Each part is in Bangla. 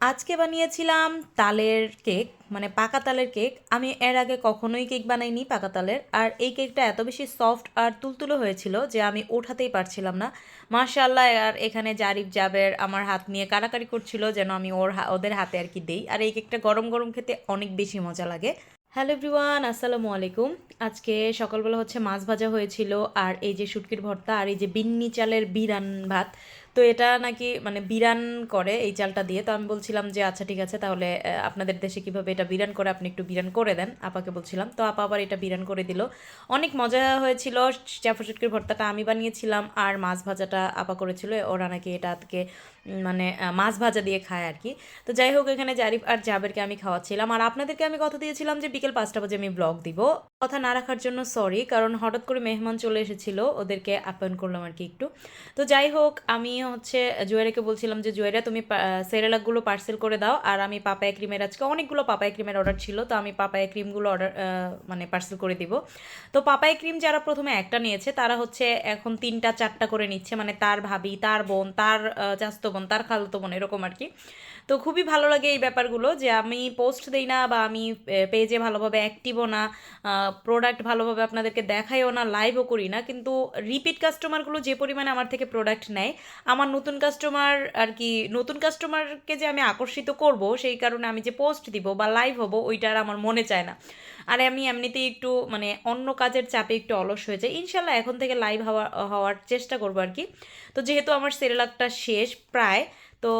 আজকে বানিয়েছিলাম তালের কেক মানে পাকা তালের কেক। আমি এর আগে কখনোই কেক বানাইনি পাকা তালের। আর এই কেকটা এত বেশি সফট আর তুলতুলো হয়েছিল যে আমি ওঠাতেই পারছিলাম না। মাশাল্লাহ আর এখানে জারিফ জাবের আমার হাত নিয়ে কাড়াকাড়ি করছিল যেন আমি ওর ওদের হাতে আর কি দেই। আর এই কেকটা গরম গরম খেতে অনেক বেশি মজা লাগে। হ্যালো এভরিওয়ান, আসসালামু আলাইকুম। আজকে সকালবেলা হচ্ছে মাছ ভাজা হয়েছিল, আর এই যে শুটকির ভর্তা, আর এই যে বিন্নি চালের বিরান ভাত তো এটা নাকি মানে বিরান করে এই চালটা দিয়ে। তো আমি বলছিলাম যে আচ্ছা ঠিক আছে, তাহলে আপনাদের দেশে কীভাবে এটা বিরান করে আপনি একটু বিরান করে দেন? আপাকে বলছিলাম। তো আপা আবার এটা বিরান করে দিল। অনেক মজা হয়েছিল চাফা শুটকির ভর্তাটা আমি বানিয়েছিলাম আর মাছ ভাজাটা আপা করেছিল। ওরা নাকি এটা আজকে মানে মাছ ভাজা দিয়ে খায় আর কি। তো যাই হোক, এখানে জারিফ আর জাবেরকে আমি খাওয়াচ্ছিলাম। আর আপনাদেরকে আমি কথা দিয়েছিলাম যে, বিকেল পাঁচটা বাজে আমি ব্লগ দিব। কথা না রাখার জন্য সরি কারণ হঠাৎ করে মেহমান চলে এসেছিল। ওদেরকে আপ্যায়ন করলাম আর কি একটু। তো যাই হোক আমি হচ্ছে, জুয়েরাকে বলছিলাম যে, জুয়েরা, তুমি সেরেলাকগুলো পার্সেল করে দাও, আর আমি পাপায়া ক্রিমের আজকে অনেকগুলো পাপায়া ক্রিমের অর্ডার ছিল, তো আমি পাপায়া ক্রিমগুলো অর্ডার মানে পার্সেল করে দিব। তো পাপায়া ক্রিম যারা প্রথমে একটা নিয়েছে, তারা হচ্ছে এখন তিনটা, চারটা করে নিচ্ছে মানে তার ভাবি, তার বোন, তার চাস্ত বোন, তার খালতো বোন, এরকম আর কি। তো খুবই ভালো লাগে এই ব্যাপারগুলো যে আমি পোস্ট দেই না বা আমি পেজে ভালোভাবে অ্যাক্টিভও না প্রোডাক্ট ভালোভাবে আপনাদেরকে দেখাইও না লাইভও করি না। কিন্তু রিপিট কাস্টমারগুলো যে পরিমাণে আমার থেকে প্রোডাক্ট নেয়, আমার নতুন কাস্টমার আর কি, নতুন কাস্টমারকে যে আমি আকর্ষিত করব, সেই কারণে আমি যে পোস্ট দিব বা লাইভ হব ওইটা আর আমার মনে চায় না। আর আমি এমনিতেই একটু মানে অন্য কাজের চাপে একটু অলস হয়ে যাই। ইনশাল্লাহ এখন থেকে লাইভ হওয়া, হওয়ার চেষ্টা করব আর কি। তো যেহেতু আমার সেরেলাকটা শেষ প্রায় তো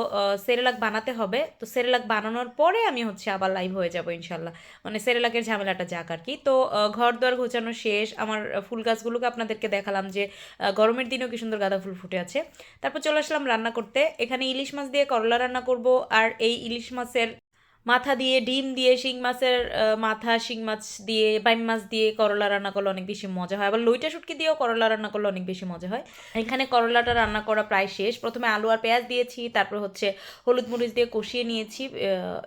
সেরেলাক বানাতে হবে। তো সেরেলাক বানানোর পরে আমি হচ্ছে আবার লাইভ হয়ে যাব ইনশাল্লাহ। মানে সেরেলাকের ঝামেলাটা যাক আর কি। তো ঘর দোয়ার ঘোচানো শেষ। আমার ফুল গাছগুলোকে আপনাদেরকে দেখালাম যে গরমের দিনেও কি সুন্দর গাঁদা ফুল ফুটে আছে। তারপর চলে আসলাম রান্না করতে। এখানে ইলিশ মাছ দিয়ে করলা রান্না করব। আর এই ইলিশ মাছের মাথা দিয়ে, ডিম দিয়ে, শিং মাছের মাথা, শিং মাছ দিয়ে, বাইম মাছ দিয়ে করলা রান্না করলে অনেক বেশি মজা হয়। আবার লইটা শুটকি দিয়েও করলা রান্না করলে অনেক বেশি মজা হয়। এখানে করলাটা রান্না করা প্রায় শেষ। প্রথমে আলু আর পেঁয়াজ দিয়েছি, তারপর হচ্ছে হলুদ মরিচ দিয়ে কষিয়ে নিয়েছি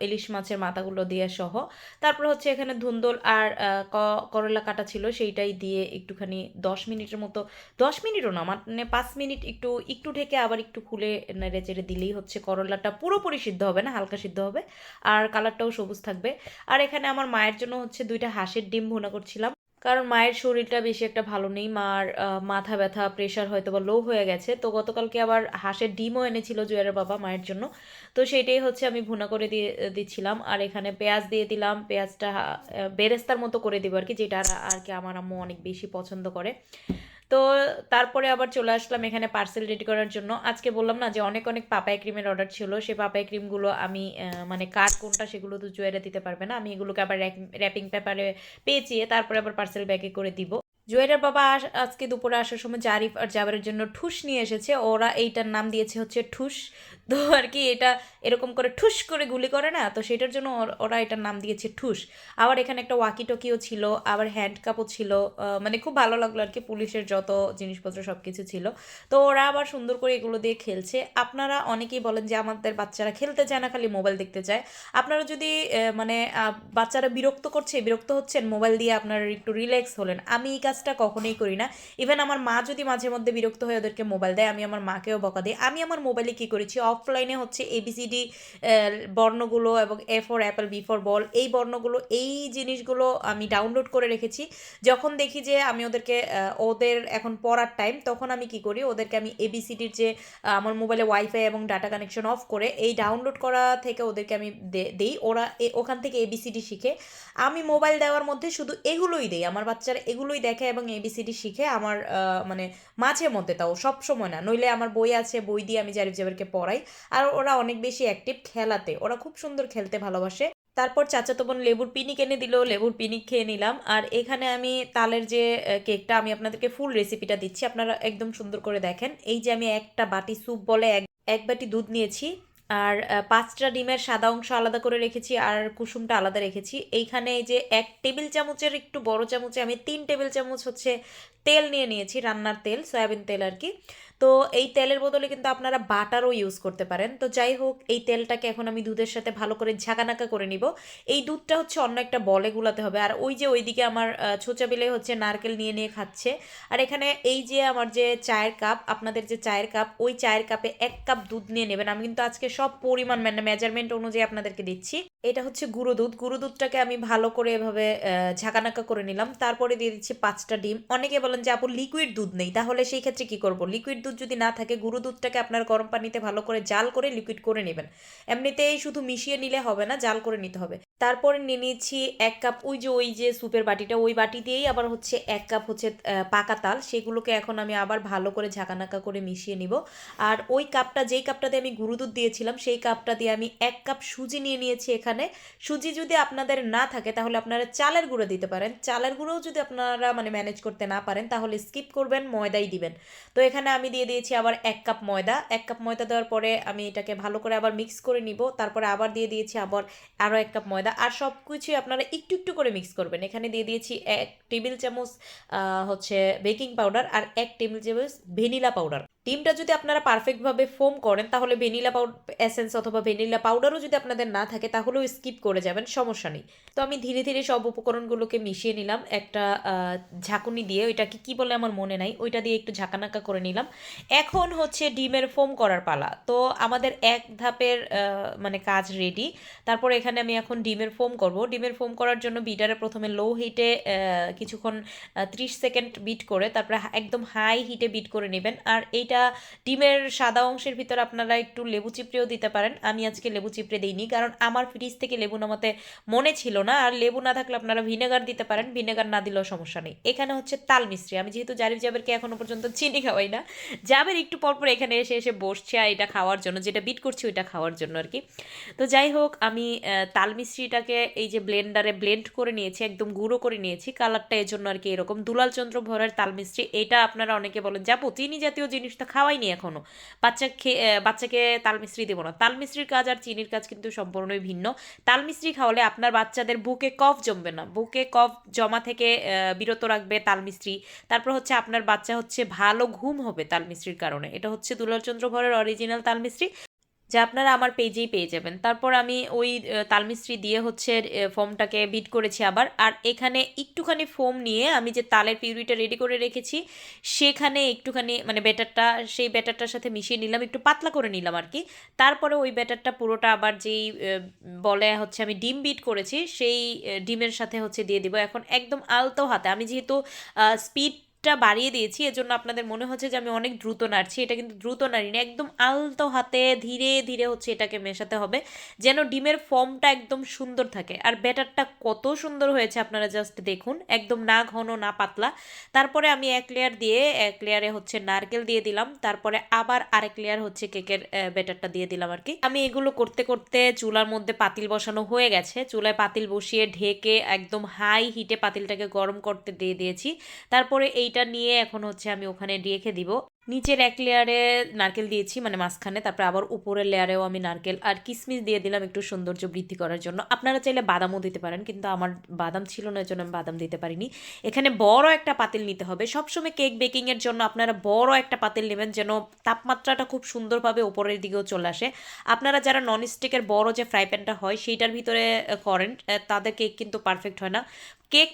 ইলিশ মাছের মাথাগুলো দিয়ে সহ। তারপর হচ্ছে এখানে ধুন্দল আর করলা কাটা ছিল, সেইটাই দিয়ে একটুখানি দশ মিনিটের মতো, দশ মিনিটও না মানে পাঁচ মিনিট একটু একটু ঢেকে আবার একটু খুলে নেড়ে চেড়ে দিলেই হচ্ছে করলাটা পুরোপুরি সিদ্ধ হবে না, হালকা সিদ্ধ হবে। আর কালারটাও সবুজ থাকবে। আর এখানে আমার মায়ের জন্য হচ্ছে দুইটা হাঁসের ডিম ভুনা করছিলাম। কারণ মায়ের শরীরটা বেশি একটা ভালো নেই, মার মাথা ব্যথা প্রেশার হয়তো বা লো হয়ে গেছে। তো গতকালকে আবার হাঁসের ডিমও এনেছিল জুয়ারের বাবা মায়ের জন্য। তো সেইটাই হচ্ছে আমি ভুনা করে দিয়ে, দিচ্ছিলাম। আর এখানে পেঁয়াজ দিয়ে দিলাম। পেঁয়াজটা বেরেস্তার মতো করে দিব আর কি যেটা আর কি আমার আম্মু অনেক বেশি পছন্দ করে। তো তারপরে আবার চলে আসলাম এখানে পার্সেল রেডি করার জন্য। আজকে বললাম না যে অনেক অনেক পাপাই ক্রিমের অর্ডার ছিল। সেই পাপাই ক্রিমগুলো আমি মানে কার কোনটা সেগুলো তো জুয়েরা দিতে পারবে না। আমি এগুলোকে আবার র্যাপিং পেপারে পেঁচিয়ে তারপরে আবার পার্সেল ব্যাগে করে দিব। জুয়েরের বাবা আজকে দুপুরে আসার সময় জারিফ আর জাবারের জন্য ঠুস নিয়ে এসেছে। ওরা এইটার নাম দিয়েছে হচ্ছে ঠুস। তো আর কি এটা এরকম করে ঠুস করে গুলি করে না, তো সেটার জন্য ওর- ওরা এটার নাম দিয়েছে ঠুস। আবার এখানে একটা ওয়াকি টকিও ছিল, আবার হ্যান্ড কাপও ছিল মানে খুব ভালো লাগল আর কি পুলিশের যত জিনিসপত্র সব কিছু ছিল। তো ওরা আবার সুন্দর করে এগুলো দিয়ে খেলছে। আপনারা অনেকেই বলেন যে আমাদের বাচ্চারা খেলতে চায় না, খালি মোবাইল দেখতে চায়। আপনারা যদি মানে বাচ্চারা বিরক্ত করছে, বিরক্ত হচ্ছেন, মোবাইল দিয়ে আপনারা একটু রিল্যাক্স হলেন। আমি এই কাজটা কখনোই করি না। ইভেন আমার মা যদি মাঝে মধ্যে বিরক্ত হয়ে ওদেরকে মোবাইল দেয়, আমি আমার মাকেও বকা দিই। আমি আমার মোবাইলে কি করেছি? অফলাইনে হচ্ছে এবিসিডি বর্ণগুলো এবং A for apple B for ball এই বর্ণগুলো, এই জিনিসগুলো আমি ডাউনলোড করে রেখেছি। যখন দেখি যে আমি ওদেরকে ওদের এখন পড়ার টাইম তখন আমি কি করি? ওদেরকে আমি এবিসিডির যে আমার মোবাইলে ওয়াইফাই এবং ডাটা কানেকশন অফ করে, এই ডাউনলোড করা থেকে ওদেরকে আমি দেই। ওরা ওখান থেকে এবিসিডি শিখে। আমি মোবাইল দেওয়ার মধ্যে শুধু এগুলোই দেই। আমার বাচ্চারা এগুলোই দেখে এবং এবিসিডি শিখে আমার মানে মাঝে মধ্যে তাও সব সময় না। নইলে আমার বই আছে, বই দিয়ে আমি জারিফ জাবেরকে পড়াই। আর ওরা অনেক বেশি অ্যাক্টিভ খেলাতে। ওরা খুব সুন্দর খেলতে ভালোবাসে। তারপর চাচাতো বোন লেবুর পিনিক এনে দিল, লেবুর পিনিক খেয়ে নিলাম। আর এখানে আমি তালের যে কেকটা, আমি আপনাদেরকে ফুল রেসিপিটা দিচ্ছি। আপনারা একদম সুন্দর করে দেখেন। এই যে আমি একটা বাটি স্যুপ বলে এক এক বাটি দুধ নিয়েছি। আর পাঁচটা ডিমের সাদা অংশ আলাদা করে রেখেছি আর কুসুমটা আলাদা রেখেছি। এইখানে যে এক টেবিল চামচের একটু বড় চামচে আমি তিন টেবিল চামচ হচ্ছে তেল নিয়ে নিয়েছি, রান্নার তেল, সয়াবিন তেল আর কি। তো এই তেলের বদলে কিন্তু আপনারা বাটারও ইউজ করতে পারেন। তো যাই হোক, এই তেলটাকে এখন আমি দুধের সাথে ভালো করে ঝাঁকানাকা করে নিব। এই দুধটা হচ্ছে অন্য একটা বলে গুলাতে হবে। আর ওই যে ওইদিকে আমার ছোচা বিলে হচ্ছে নারকেল নিয়ে নিয়ে খাচ্ছে। আর এখানে এই যে আমার যে চায়ের কাপ, আপনাদের যে চায়ের কাপ, ওই চায়ের কাপে এক কাপ দুধ নিয়ে নেবেন। আমি কিন্তু আজকে সব পরিমাণ মানে মেজারমেন্ট অনুযায়ী আপনাদেরকে দিচ্ছি। এটা হচ্ছে গুঁড়ো দুধ। গুঁড়ো দুধটাকে আমি ভালো করে এভাবে ঝাঁকানাকা করে নিলাম। তারপরে দিয়ে দিচ্ছি পাঁচটা ডিম। অনেকে বলেন যে, আপু লিকুইড দুধ নেই। তাহলে সেই ক্ষেত্রে কি করব? লিকুইড দুধ যদি না থাকে, গুঁড়ো দুধটাকে আপনার গরম পানিতে ভালো করে জাল করে লিকুইড করে নেবেন। এমনিতেই শুধু মিশিয়ে নিলে হবে না, জাল করে নিতে হবে। তারপরে নিয়ে নিয়েছি এক কাপ ওই যে ওই যে স্যুপের বাটিটা, ওই বাটি দিয়েই আবার হচ্ছে এক কাপ হচ্ছে পাকা তাল। সেগুলোকে এখন আমি আবার ভালো করে ঝাঁকানাকা করে মিশিয়ে নিব। আর ওই কাপটা, যেই কাপটাতে আমি গুঁড়ো দুধ দিয়েছিলাম, সেই কাপটা দিয়ে আমি এক কাপ সুজি নিয়ে নিয়েছি এখানে। সুজি যদি আপনাদের না থাকে, তাহলে আপনারা চালের গুঁড়ো দিতে পারেন। চালের গুঁড়োও যদি আপনারা মানে ম্যানেজ করতে না পারেন, তাহলে স্কিপ করবেন, ময়দাই দিবেন। তো এখানে আমি দিয়ে দিয়েছি আবার এক কাপ ময়দা। এক কাপ ময়দা দেওয়ার পরে আমি এটাকে ভালো করে আবার মিক্স করে নিব। তারপরে আবার দিয়ে দিয়েছি আবার আরও এক কাপ ময়দা। আর সব কিছুই আপনারা একটু একটু করে মিক্স করবেন। এখানে দিয়ে দিয়েছি এক টেবিল চামচ হচ্ছে বেকিং পাউডার আর এক টেবিল চামচ ভ্যানিলা পাউডার ডিমটা যদি আপনারা পারফেক্টভাবে ফোম করেন, তাহলে ভেনিলা পাউডার এসেন্স অথবা ভেনিলা পাউডারও যদি আপনাদের না থাকে, তাহলেও স্কিপ করে যাবেন, সমস্যা নেই। তো আমি ধীরে ধীরে সব উপকরণগুলোকে মিশিয়ে নিলাম, একটা ঝাঁকুনি দিয়ে, ওইটাকে কি বলে আমার মনে নাই, ওইটা দিয়ে একটু ঝাঁকানাকা করে নিলাম। এখন হচ্ছে ডিমের ফোম করার পালা। তো আমাদের এক ধাপের মানে কাজ রেডি তারপর এখানে আমি এখন ডিমের ফোম করব। ডিমের ফোম করার জন্য বিটারে প্রথমে লো হিটে কিছুক্ষণ ত্রিশ সেকেন্ড বিট করে, তারপরে একদম হাই হিটে বিট করে নেবেন। আর এইটা ডিমের সাদা অংশের ভিতর আপনারা একটু লেবু চিপড়েও দিতে পারেন। আমি আজকে লেবু চিপড়ে দিইনি, কারণ আমার ফ্রিজ থেকে লেবু নামাতে মনে ছিল না। আর লেবু না থাকলে আপনারা ভিনেগার দিতে পারেন ভিনেগার না দিলেও সমস্যা নেই। এখানে হচ্ছে তাল মিস্ত্রি আমি যেহেতু জারিফ জাবেরকে এখনও পর্যন্ত চিনি খাওয়াই না, জাবের একটু পর পর এখানে এসে এসে বসছে আর এটা খাওয়ার জন্য, যেটা বিট করছি ওইটা খাওয়ার জন্য আর কি। তো যাই হোক, আমি তাল মিস্ত্রিটাকে এই যে ব্লেন্ডারে ব্লেন্ড করে নিয়েছি, একদম গুঁড়ো করে নিয়েছি। কালারটা এই জন্য আর কি এরকম। দুলাল চন্দ্র ভরের তাল মিস্ত্রি এটা আপনারা অনেকে বলেন, যাব, চিনি জাতীয় জিনিস তো খাওয়াইনি এখনও বাচ্চা খেয়ে বাচ্চাকে তাল মিশ্রি দেবো না। তাল মিশ্রির কাজ আর চিনির কাজ কিন্তু সম্পূর্ণই ভিন্ন। তাল মিশ্রি খাওয়ালে আপনার বাচ্চাদের বুকে কফ জমবে না। বুকে কফ জমা থেকে বিরত রাখবে তাল মিশ্রি তারপর হচ্ছে আপনার বাচ্চা হচ্ছে ভালো ঘুম হবে তাল মিশ্রির কারণে। এটা হচ্ছে দুলালচন্দ্র ভরের অরিজিনাল তাল মিস্ত্রি যা আপনারা আমার পেজেই পেয়ে যাবেন। তারপর আমি ওই তালমিস্ত্রি দিয়ে হচ্ছে ফোমটাকে বিট করেছি আবার। আর এখানে একটুখানি ফোম নিয়ে আমি যে তালের পিউরিটা রেডি করে রেখেছি, সেখানে একটুখানি মানে ব্যাটারটা, সেই ব্যাটারটার সাথে মিশিয়ে নিলাম, একটু পাতলা করে নিলাম আর কি। তারপরে ওই ব্যাটারটা পুরোটা আবার যেই বলে হচ্ছে আমি ডিম বিট করেছি, সেই ডিমের সাথে হচ্ছে দিয়ে দিব। এখন একদম আলতো হাতে, আমি যেহেতু স্পিড টা বাড়িয়ে দিয়েছি, এজন্য আপনাদের মনে হচ্ছে যে আমি অনেক দ্রুত নাড়ছি। এটা কিন্তু দ্রুত নাড়ি না, একদম আলতো হাতে ধীরে ধীরে হচ্ছে এটাকে মেশাতে হবে, যেন ডিমের ফর্মটা একদম সুন্দর থাকে। আর ব্যাটারটা কত সুন্দর হয়েছে আপনারা জাস্ট দেখুন, একদম না ঘন, না পাতলা। তারপরে আমি এক লেয়ার দিয়ে, এক লেয়ারে হচ্ছে নারকেল দিয়ে দিলাম, তারপরে আবার আরেক লেয়ার হচ্ছে কেকের ব্যাটারটা দিয়ে দিলাম আর কি। আমি এগুলো করতে করতে চুলার মধ্যে পাতিল বসানো হয়ে গেছে, চুলায় পাতিল বসিয়ে ঢেকে একদম হাই হিটে পাতিলটাকে গরম করতে দিয়ে দিয়েছি। তারপরে এইটা নিয়ে এখন হচ্ছে আমি ওখানে রেখে দিব। নিচের এক লেয়ারে নারকেল দিয়েছি মানে মাঝখানে, তারপরে আবার উপরের লেয়ারেও আমি নারকেল আর কিশমিশ দিয়ে দিলাম একটু সৌন্দর্য বৃদ্ধি করার জন্য। আপনারা চাইলে বাদামও দিতে পারেন, কিন্তু আমার বাদাম ছিল না জন্য আমি বাদাম দিতে পারিনি। এখানে বড় একটা পাতিল নিতে হবে। সবসময় কেক বেকিংয়ের জন্য আপনারা বড় একটা পাতিল নেবেন, যেন তাপমাত্রাটা খুব সুন্দরভাবে উপরের দিকেও চলে আসে। আপনারা যারা নন স্টিকের বড় যে ফ্রাই প্যানটা হয়, সেইটার ভিতরে করেন তাদের কেক কিন্তু পারফেক্ট হয় না। কেক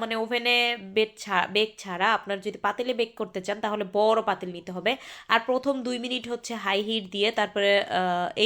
মানে ওভেনে বেক ছাড়া বেক ছাড়া আপনার যদি পাতিলে বেক করতে চান, তাহলে বড় পাতিল নিতে হবে। আর প্রথম দুই মিনিট হচ্ছে হাই হিট দিয়ে তারপরে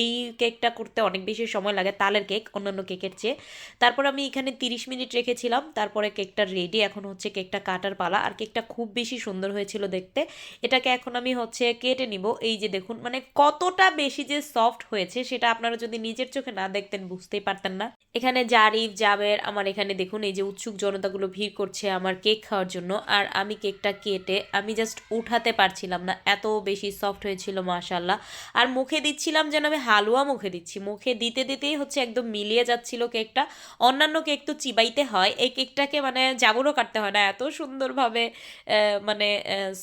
এই কেকটা করতে অনেক বেশি সময় লাগে, তালের কেক অন্যান্য কেকের চেয়ে। তারপর আমি এখানে তিরিশ মিনিট রেখেছিলাম, তারপরে কেকটা রেডি এখন হচ্ছে কেকটা কাটার পালা। আর কেকটা খুব বেশি সুন্দর হয়েছিল দেখতে। এটাকে এখন আমি হচ্ছে কেটে নিব। এই যে দেখুন মানে কতটা বেশি যে সফট হয়েছে, সেটা আপনারা যদি নিজের চোখে না দেখতেন, বুঝতেই পারতেন না। এখানে জারিফ, জাবের, আমার এখানে দেখুন, এই যে উৎসুক জনতাগুলো ভিড় করছে আমার কেক খাওয়ার জন্য। আর আমি কেকটা কেটে, আমি জাস্ট উঠাতে পারছিলাম না, এত বেশি সফট হয়েছিল মাশাল্লাহ আর মুখে দিচ্ছিলাম যেন আমি হালুয়া মুখে দিচ্ছি। মুখে দিতে দিতেই হচ্ছে একদম মিলিয়ে যাচ্ছিল কেকটা। অন্যান্য কেক তো চিবাইতে হয়, এই কেকটাকে মানে জাবরও কাটতে হয় না, এত সুন্দরভাবে মানে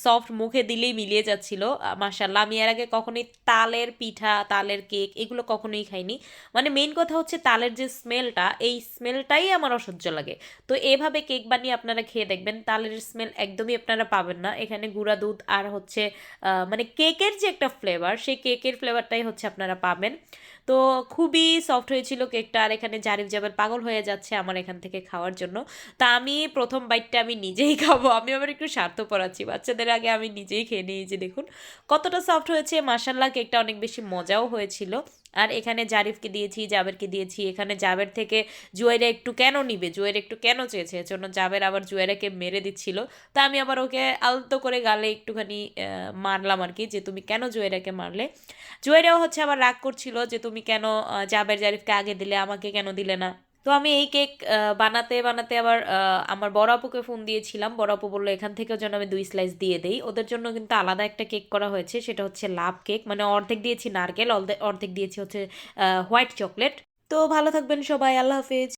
সফট মুখে দিলেই মিলিয়ে যাচ্ছিল মাশাল্লাহ আমি এর আগে কখনোই তালের পিঠা, তালের কেক এগুলো কখনোই খাইনি। মানে মেইন কথা হচ্ছে তালের যে স্মেলটা এই স্মেলটাই আমার অসহ্য লাগে। তো এভাবে কেক বানিয়ে আপনারা খেয়ে দেখবেন, তালের স্মেল একদমই আপনারা পাবেন না। এখানে গুঁড়া দুধ আর হচ্ছে হচ্ছে মানে কেকের যে একটা ফ্লেভার সেই কেকের ফ্লেভারটাই হচ্ছে আপনারা পাবেন। তো খুবই সফট হয়েছিল কেকটা, আর এখানে জারিফ জাবের পাগল হয়ে যাচ্ছে আমার এখান থেকে খাওয়ার জন্য। তা আমি প্রথম বাইটটা আমি নিজেই খাব, আমি আবার একটু স্বার্থপর আছি বাচ্চাদের আগে আমি নিজেই খেয়ে নিয়েছি দেখুন, কতটা সফট হয়েছে। মাসাল্লা কেকটা অনেক বেশি মজাও হয়েছিল। আর এখানে জারিফকে দিয়েছি, জাবেরকে দিয়েছি। এখানে জাবের থেকে জুয়েরা একটু কেন নিবে? জুয়ের একটু কেন চেয়েছে? এর জন্য জাবের আবার জুয়েরাকে মেরে দিচ্ছিল। তা আমি আবার ওকে আলতো করে গালে একটুখানি মারলাম আর কি, যে তুমি কেন জুয়েরাকে মারলে? জুয়েরাও হচ্ছে আবার রাগ করছিল যে তুমি কেন জাবের জারিফকে আগে দিলে, আমাকে কেন দিলে না? তো আমি এই কেক বানাতে বানাতে আবার আমার বড় আপুকে ফোন দিয়েছিলাম। বড় আপু বলল, এখান থেকেও যেন আমি দুই স্লাইস দিয়ে দেই। ওদের জন্য কিন্তু আলাদা একটা কেক করা হয়েছে, সেটা হচ্ছে লাভ কেক। মানে অর্ধেক দিয়েছি নারকেল অর্ধেক দিয়েছি হচ্ছে হোয়াইট চকলেট তো ভালো থাকবেন সবাই, আল্লাহ হাফেজ।